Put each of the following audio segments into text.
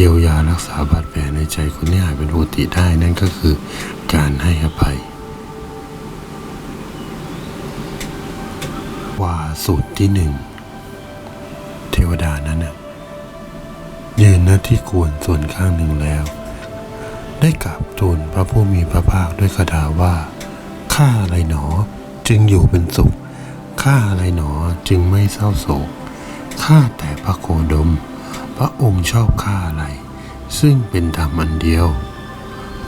ยียวยารักษาบาดแผลในใจคุณให้หายเป็นปกติได้นั่นก็คือการให้อภัย ว่าสูตรที่หนึ่งเทวดานั้นน่ะยืนหน้าที่ควรส่วนข้างหนึ่งแล้ว ได้กราบทูลพระผู้มีพระภาคด้วยคาถาว่าข้าอะไรหนอจึงอยู่เป็นสุขข้าอะไรหนอจึงไม่เศร้าโศกข้าแต่พระโคดม ระองค์ชอบข้าอะไร ซึ่งเป็นธรรมอันเดียว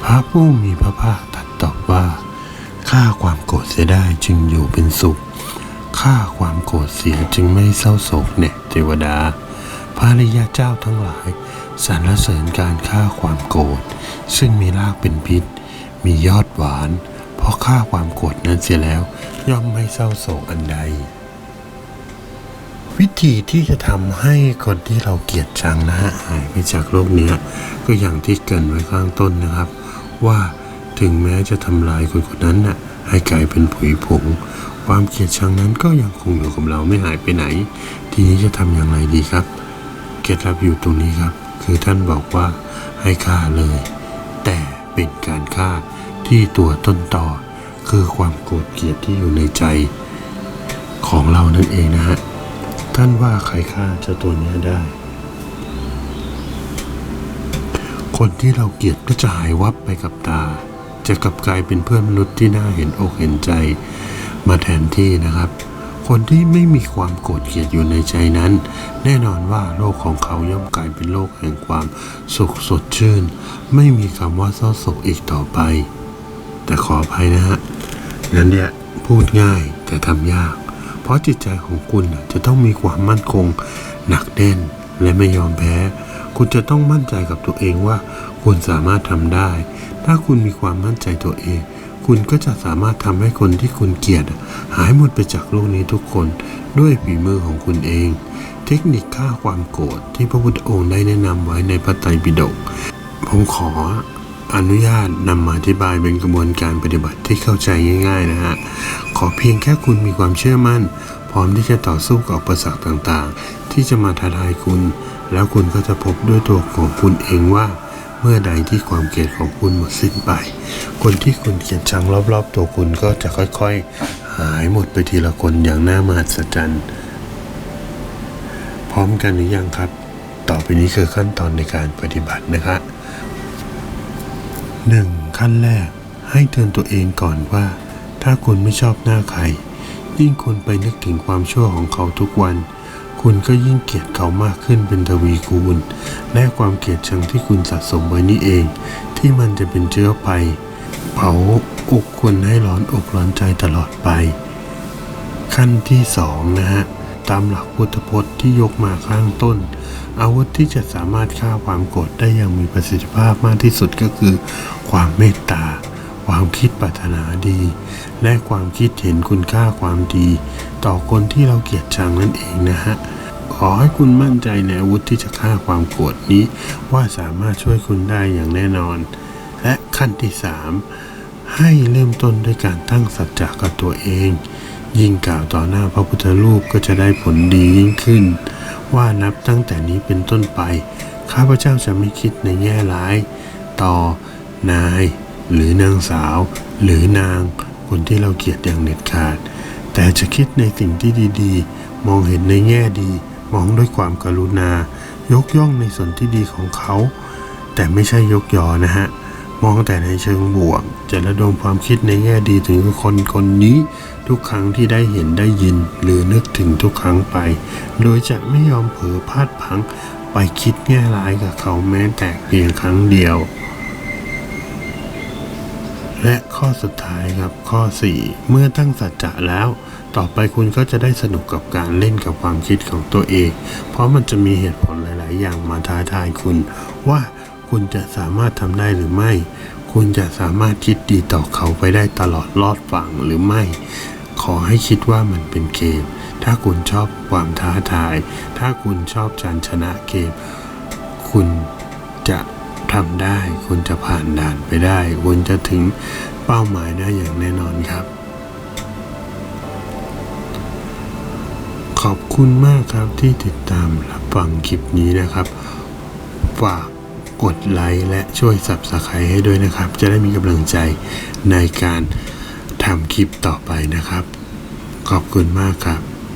พระผู้มีพระภาคตรัสตอบว่าข้าความโกรธเสียได้จึงอยู่เป็นสุขข้าความโกรธเสียจึงไม่เศร้าโศกเนี่ยเทวดา พระริยาเจ้าทั้งหลายสรรเสริญการฆ่าความโกรธซึ่งมีรากเป็นพิษ มียอดหวาน เพราะฆ่าความโกรธนั้นเสียแล้ว ย่อมไม่เศร้าโศกอันใด วิธีที่จะทำให้คนที่เราเกลียดชังนะฮะหายไปจากโลกนี้ก็อย่างที่เกินไว้ข้างต้นนะครับ ว่าถึงแม้จะทำลายคนคนนั้นน่ะให้กลายเป็นผุยผง ความเกลียดชังนั้นก็ยังคงอยู่กับเราไม่หายไปไหน ทีนี้จะทำอย่างไรดีครับเคล็ดลับอยู่ตรงนี้ครับ คือท่านบอกว่าให้ฆ่าเลย แต่เป็นการฆ่าที่ตัวต้นต่อ คือความโกรธเกลียดที่อยู่ในใจของเรานั่นเองนะฮะ ท่านว่าใครฆ่าเจ้าตัวนี้ได้ คนที่เราเกลียดก็จะหายวับไปกับตา จะกลับกลายเป็นเพื่อนมนุษย์ที่น่าเห็นอกเห็นใจ มาแทนที่นะครับ คนที่ไม่มีความโกรธเกลียดอยู่ในใจนั้น แน่นอนว่าโลกของเขาย่อมกลายเป็นโลกแห่งความสุขสดชื่น ไม่มีคำว่าเศร้าโศกอีกต่อไป แต่ขออภัยนะฮะนั้นเนี่ยพูดง่ายแต่ทำยาก เพราะจิตใจของคุณจะต้องมีความมั่นคง หนักแน่นและไม่ยอมแพ้ คุณจะต้องมั่นใจกับตัวเองว่า คุณสามารถทำได้ ถ้าคุณมีความมั่นใจตัวเอง คุณก็จะสามารถทำให้คนที่คุณเกลียดหายหมดไปจากโลกนี้ทุกคนด้วยฝีมือของคุณเอง เทคนิคฆ่าความโกรธที่พระพุทธองค์ได้แนะนำไว้ในพระไตรปิฎกผมขอ อนุญาตนำมาอธิบายเป็นกระบวนการปฏิบัติที่เข้าใจง่าย ๆ นะฮะ ขอเพียงแค่คุณมีความเชื่อมั่น พร้อมที่จะต่อสู้กับอุปสรรต่างๆ ที่จะมาท้าทายคุณ แล้วคุณก็จะพบด้วยตัวของคุณเองว่า เมื่อใดที่ความเกลียดของคุณหมดสิ้นไป คนที่คุณเกลียดชังรอบๆ ตัวคุณก็จะค่อยๆ หายหมดไปทีละคนอย่างน่ามหัศจรรย์ พร้อมกันหรือยังครับ ต่อไปนี้คือขั้นตอนในการปฏิบัตินะคะ หนึ่งขั้นแรก ให้เตือนตัวเองก่อนว่า ถ้าคุณไม่ชอบหน้าใคร ยิ่งคุณไปนึกถึงความชั่วของเขาทุกวัน คุณก็ยิ่งเกลียดเขามากขึ้นเป็นทวีคูณ และความเกลียดชังที่คุณสะสมไว้นี่เอง ที่มันจะเป็นเชื้อไป เผาอกคุณให้ร้อนอกร้อนใจตลอดไป ขั้นที่สองนะฮะ ตามหลักพุทธพจน์ที่ยกมาข้างต้น อาวุธที่จะสามารถฆ่าความโกรธได้อย่างมีประสิทธิภาพมากที่สุดก็คือ ความเมตตา ความคิดปรารถนาดี และความคิดเห็นคุณค่าความดี ต่อคนที่เราเกลียดชังนั่นเองนะฮะขอให้คุณมั่นใจในอาวุธที่จะฆ่าความโกรธนี้ ว่าสามารถช่วยคุณได้อย่างแน่นอน และขั้นที่สามให้เริ่มต้นด้วยการตั้งสัจจะกับตัวเอง ยิ่งกล่าวต่อหน้าพระพุทธรูปก็จะได้ผลดียิ่งขึ้น ว่านับตั้งแต่นี้เป็นต้นไป ข้าพเจ้าจะไม่คิดในแง่ร้าย ต่อ นาย หรือนางสาว หรือนางคนที่เราเกลียดอย่างเด็ดขาด แต่จะคิดในสิ่งที่ดีๆ มองเห็นในแง่ดี มองด้วยความกรุณา ยกย่องในส่วนที่ดีของเขา แต่ไม่ใช่ยกยอนะฮะ มองแต่ในเชิงบวก จะระดมความคิดในแง่ดีถึงคนคนนี้ ทุกครั้งที่ได้เห็นได้ยิน หรือนึกถึงทุกครั้งไป โดยจะไม่ยอมเผลอพลาดพัง ไปคิดแง่ร้ายกับเขาแม้แต่เพียงครั้งเดียว และข้อสุดท้ายครับข้อ 4 เมื่อตั้งสัจจะแล้วต่อไปคุณก็จะได้สนุกกับการเล่นกับความคิดของตัวเอง เพราะมันจะมีเหตุผลหลาย ๆ อย่างมาท้าทายคุณว่า คุณจะสามารถทำได้หรือไม่ คุณจะสามารถคิดดีต่อเขาไปได้ตลอดรอดฝั่งหรือไม่ ขอให้คิดว่ามันเป็นเกม ถ้าคุณชอบความท้าทาย ถ้าคุณชอบการชนะเกม คุณจะทำได้ คุณจะผ่านด่านไปได้ คุณจะถึงเป้าหมายได้อย่างแน่นอนครับขอบคุณมากครับที่ติดตามรับฟังคลิปนี้นะครับ ฝาก กดไลค์และช่วยสับสไคร้ให้ด้วยนะครับ จะได้มีกำลังใจในการทำคลิปต่อไปนะครับ ขอบคุณมากครับ